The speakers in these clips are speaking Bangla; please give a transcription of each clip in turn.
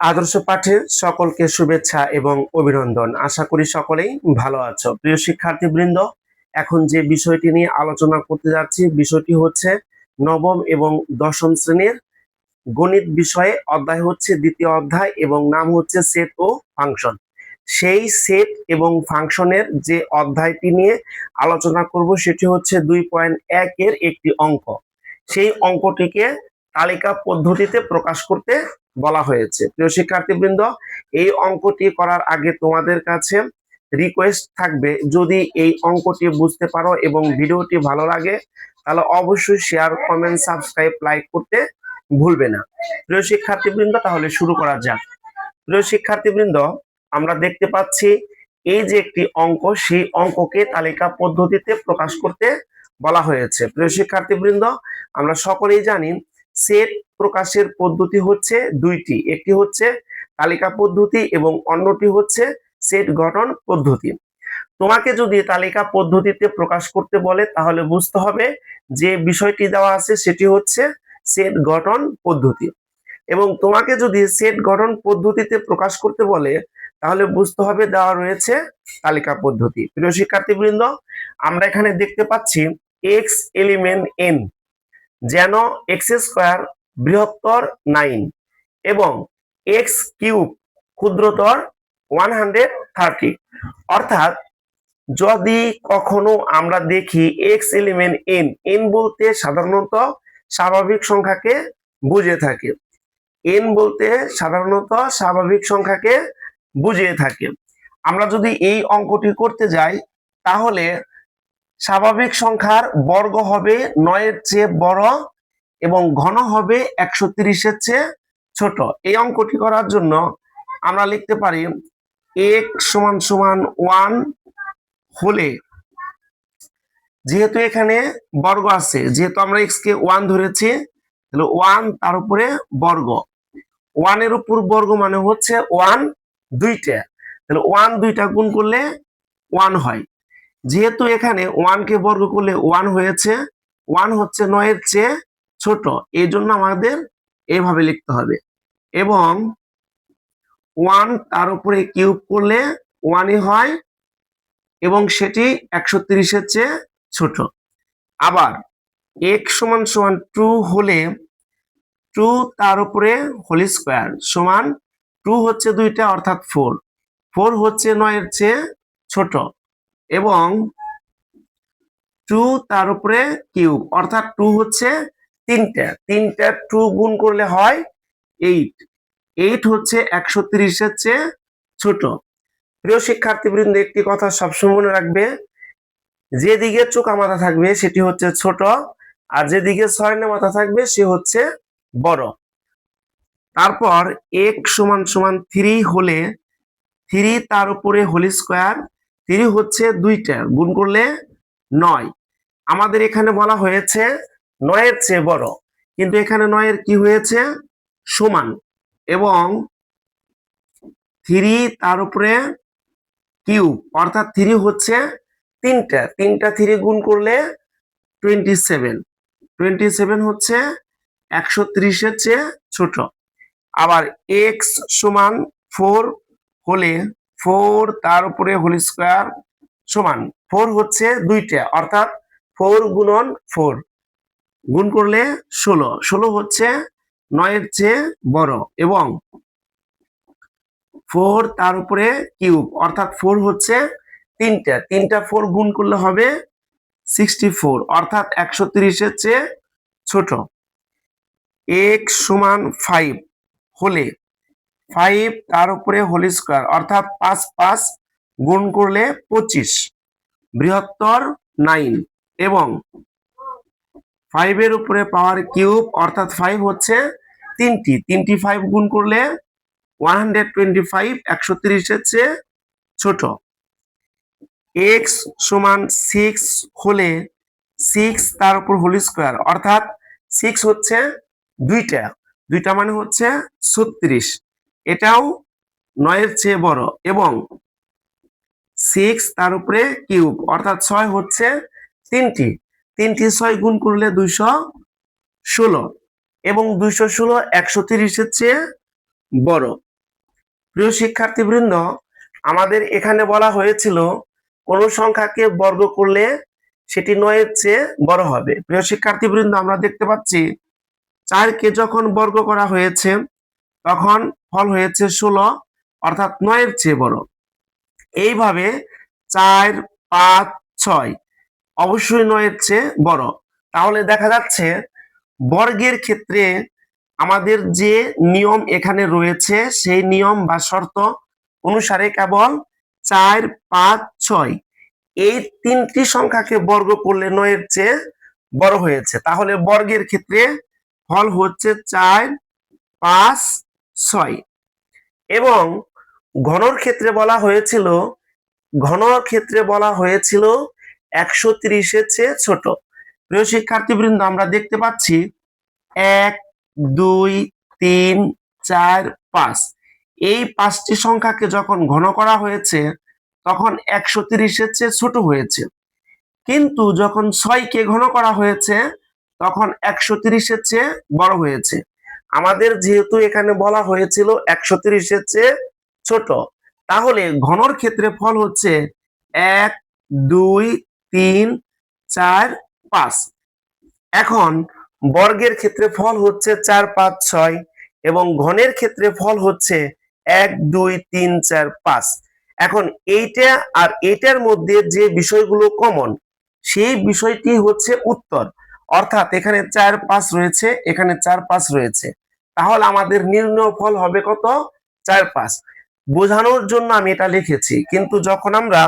আদর্শ পাঠের সকলকে শুভেচ্ছা এবং অভিনন্দন। আশা করি সকলেই ভালো আছো। প্রিয় শিক্ষার্থীবৃন্দ, এখন যে বিষয়টি নিয়ে আলোচনা করতে যাচ্ছি, বিষয়টি হচ্ছে নবম এবং দশম শ্রেণির গণিত বিষয়ে অধ্যায় হচ্ছে দ্বিতীয় অধ্যায় এবং নাম হচ্ছে সেট ও ফাংশন। সেই সেট এবং ফাংশনের যে অধ্যায়টি নিয়ে আলোচনা করব, সেটি হচ্ছে দুই পয়েন্ট একের একটি অঙ্ক। সেই অঙ্কটিকে তালিকা পদ্ধতিতে প্রকাশ করতে বলা হয়েছে। প্রিয় শিক্ষার্থীবৃন্দ, এই অঙ্কটি করার আগে তোমাদের কাছে রিকোয়েস্ট থাকবে। যদি এই অঙ্কটি বুঝতে পারো এবং ভিডিওটি ভালো লাগে, তাহলে অবশ্যই শেয়ার কমেন্ট সাবস্ক্রাইব লাইক করতে ভুলবে না। প্রিয় শিক্ষার্থীবৃন্দ, তাহলে শুরু করা যাক। প্রিয় শিক্ষার্থীবৃন্দ, আমরা দেখতে পাচ্ছি এই যে একটি অঙ্ক, সেই অঙ্ককে তালিকা পদ্ধতিতে প্রকাশ করতে বলা হয়েছে। প্রিয় শিক্ষার্থীবৃন্দ, আমরা সকলেই জানি সেট প্রকাশের পদ্ধতি হচ্ছে দুইটি। একটি হচ্ছে তালিকা পদ্ধতি এবং অন্যটি হচ্ছে সেট গঠন পদ্ধতি। তোমাকে যদি তালিকা পদ্ধতিতে প্রকাশ করতে বলে, তাহলে বুঝতে হবে যে বিষয়টি দেওয়া আছে সেটি হচ্ছে সেট গঠন পদ্ধতি। এবং তোমাকে যদি সেট গঠন পদ্ধতিতে প্রকাশ করতে বলে, তাহলে বুঝতে হবে দেওয়া রয়েছে তালিকা পদ্ধতি। প্রিয় শিক্ষার্থীবৃন্দ, আমরা এখানে দেখতে পাচ্ছি এক্স এলিমেন্ট এন যেন এক্স স্কোয়ার বৃহত্তর নাইন এবং এক্স কিউব ক্ষুদ্রতর ওয়ান হান্ড্রেড থার্টি। অর্থাৎ যদি কখনো আমরা দেখি এক্স এলিমেন্ট এন এন বলতে সাধারণত স্বাভাবিক সংখ্যাকে বুঝে থাকে। এন বলতে সাধারণত স্বাভাবিক সংখ্যাকে বুঝিয়ে থাকে। আমরা যদি এই অঙ্কটি করতে যাই, তাহলে স্বাভাবিক সংখ্যার বর্গ হবে নয়ের চেয়ে বড় এবং ঘন হবে একশো তিরিশের চেয়ে ছোট। এই অঙ্কটি করার জন্য আমরা লিখতে পারি এক সমান সমান ওয়ান হলে যেহেতু এখানে বর্গ আছে, যেহেতু আমরা এক্স কে ওয়ান ধরেছি, তাহলে ওয়ান তার উপরে বর্গ। ওয়ানের উপর বর্গ মানে হচ্ছে ওয়ান দুইটা। তাহলে ওয়ান দুইটা গুণ করলে ওয়ান হয়। যেহেতু এখানে ওয়ানকে বর্গ করলে ওয়ান হয়েছে ওয়ান হচ্ছে নয়ের চেয়ে ছোট। এই জন্য আমাদের এভাবে লিখতে হবে। এবং ওয়ান তার উপরে কিউব করলে ওয়ানই হয় এবং সেটি একশো তিরিশের চেয়ে ছোট। আবার এক সমান সমান টু হলে টু তার উপরে হোল স্কোয়ার সমান টু হচ্ছে দুইটা, অর্থাৎ ফোর ফোর হচ্ছে নয়ের চেয়ে ছোট। এবং টু তার উপরে কিউব অর্থাৎ টু হচ্ছে তিনটা। তিনটা টু গুণ করলে হয় এইট এইট হচ্ছে একশো তিরিশের চেয়ে ছোট। প্রিয় শিক্ষার্থীবৃন্দ, একটি কথা সবসময় মনে রাখবে। যেদিকে চোখা মাথা থাকবে, সেটি হচ্ছে ছোট, আর যেদিকে ছয়না মাথা থাকবে, সে হচ্ছে বড়। তারপর এক সমান সমান থ্রি হলে থ্রি তার উপরে হোল স্কোয়ার থ্রি হচ্ছে দুইটা, গুণ করলে নয়। আমাদের এখানে বলা হয়েছে নয়ের চেয়ে বড়, কিন্তু এখানে নয়ের কি হয়েছে? সমান। এবং থ্রি তার উপরে কিউব, অর্থাৎ থ্রি হচ্ছে তিনটা। তিনটা থ্রি গুণ করলে টোয়েন্টি সেভেন। টোয়েন্টি সেভেন হচ্ছে একশো ত্রিশের চেয়ে ছোট। আবার এক্স সমান ফোর হলে ফোর তার উপরে হোল স্কোয়ার সমান। ফোর হচ্ছে দুইটা, অর্থাৎ ফোর গুণন ফোর। গুণ করলে ষোলো। ষোলো হচ্ছে নয়ের চেয়ে বড়। এবং ফোর তার উপরে কিউব, অর্থাৎ ফোর হচ্ছে তিনটা। তিনটা ফোর গুণ করলে হবে সিক্সটি ফোর, অর্থাৎ একশো তিরিশের চেয়ে ছোট। এক্স সমান ফাইভ হলে ফাইভ তার উপরে হোল স্কোয়ার অর্থাৎ পাঁচ পাঁচ গুণ করলে পঁচিশ। বৃহত্তর নাইন এবং ফাইভের উপরে পাওয়ার কিউব অর্থাৎ ফাইভ হচ্ছে তিনটি। তিনটি ফাইভ গুণ করলে ওয়ান হান্ড্রেড টোয়েন্টি ফাইভ একশো তিরিশের চেয়ে ছোট। এক্স সমান সিক্স হলে সিক্স তার উপর হোল স্কোয়ার অর্থাৎ সিক্স হচ্ছে দুইটা। দুইটা মানে হচ্ছে ছত্রিশ। এটাও নয়ের চেয়ে বড় এবং সিক্স তার উপরে কিউব অর্থাৎ ছয় হচ্ছে তিনটি। তিনটি ছয় গুণ করলে দুইশো ষোলো এবং দুইশো ষোলো একশো তিরিশের চেয়ে বড়। প্রিয় শিক্ষার্থীবৃন্দ, আমাদের এখানে বলা হয়েছিল, কোন সংখ্যাকে বর্গ করলে সেটি নয়ের চেয়ে বড় হবে। প্রিয় শিক্ষার্থীবৃন্দ, আমরা দেখতে পাচ্ছি, চারকে যখন বর্গ করা হয়েছে তখন ফল হয়েছে ষোলো, অর্থাৎ নয়ের চেয়ে বড়। এইভাবে চার, পাঁচ, ছয় অবশ্যই নয়ের চেয়ে বড়। তাহলে দেখা যাচ্ছে বর্গের ক্ষেত্রে আমাদের যে নিয়ম এখানে রয়েছে, সেই নিয়ম বা শর্ত অনুসারে কেবল চার, পাঁচ, ছয় এই তিনটি সংখ্যাকে বর্গ করলে নয়ের চেয়ে বড় হয়েছে। তাহলে বর্গের ক্ষেত্রে ফল হচ্ছে চার, পাঁচ ছয়। এবং ঘনর ক্ষেত্রে বলা হয়েছিল, ঘনর ক্ষেত্রে বলা হয়েছিল একশো তিরিশের চেয়ে ছোট। প্রিয় শিক্ষার্থীবৃন্দ, আমরা দেখতে পাচ্ছি এক, দুই, তিন, চার, পাঁচ। এই পাঁচটি সংখ্যাকে যখন ঘন করা হয়েছে, তখন একশো তিরিশের চেয়ে ছোট হয়েছে। কিন্তু যখন ছয়কে ঘন করা হয়েছে, তখন একশো তিরিশের চেয়ে বড় হয়েছে। আমাদের যেহেতু এখানে বলা হয়েছিল একশো তিরিশের চেয়ে ছোট, তাহলে ঘনর ক্ষেত্রে ফল হচ্ছে এক, দুই, তিন, চার, পাঁচ। এখন বর্গের ক্ষেত্রে ফল হচ্ছে চার, পাঁচ, ছয় এবং ঘনের ক্ষেত্রে ফল হচ্ছে এক, দুই, তিন, চার, পাঁচ। এখন এইটা আর এইটার মধ্যে যে বিষয়গুলো কমন সেই বিষয়টি হচ্ছে উত্তর। অর্থাৎ এখানে চার, পাঁচ রয়েছে, এখানে চার, পাঁচ রয়েছে। তাহলে আমাদের নির্ণয় ফল হবে কত? চার পাঁচ। বোঝানোর জন্য আমি এটা লিখেছি, কিন্তু যখন আমরা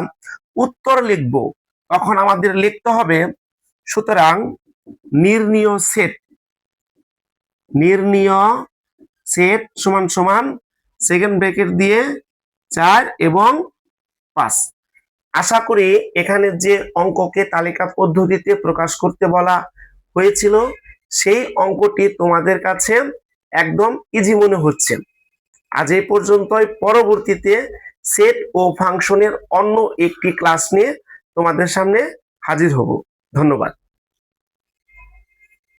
উত্তর লিখব, তখন আমাদের লিখতে হবে, সুতরাং নির্ণীয় সেট নির্ণীয় সেট সমান সমান সেকেন্ড ব্র্যাকেট দিয়ে চার এবং পাঁচ। আশা করি এখানে যে অঙ্ককে তালিকা পদ্ধতিতে প্রকাশ করতে বলা হয়েছিল, সেই অঙ্কটি তোমাদের কাছে একদম ইজি মনে হচ্ছে। আজ এই পর্যন্তই। পরবর্তীতে সেট ও ফাংশনের অন্য একটি ক্লাস নিয়ে তোমাদের সামনে হাজির হব। ধন্যবাদ।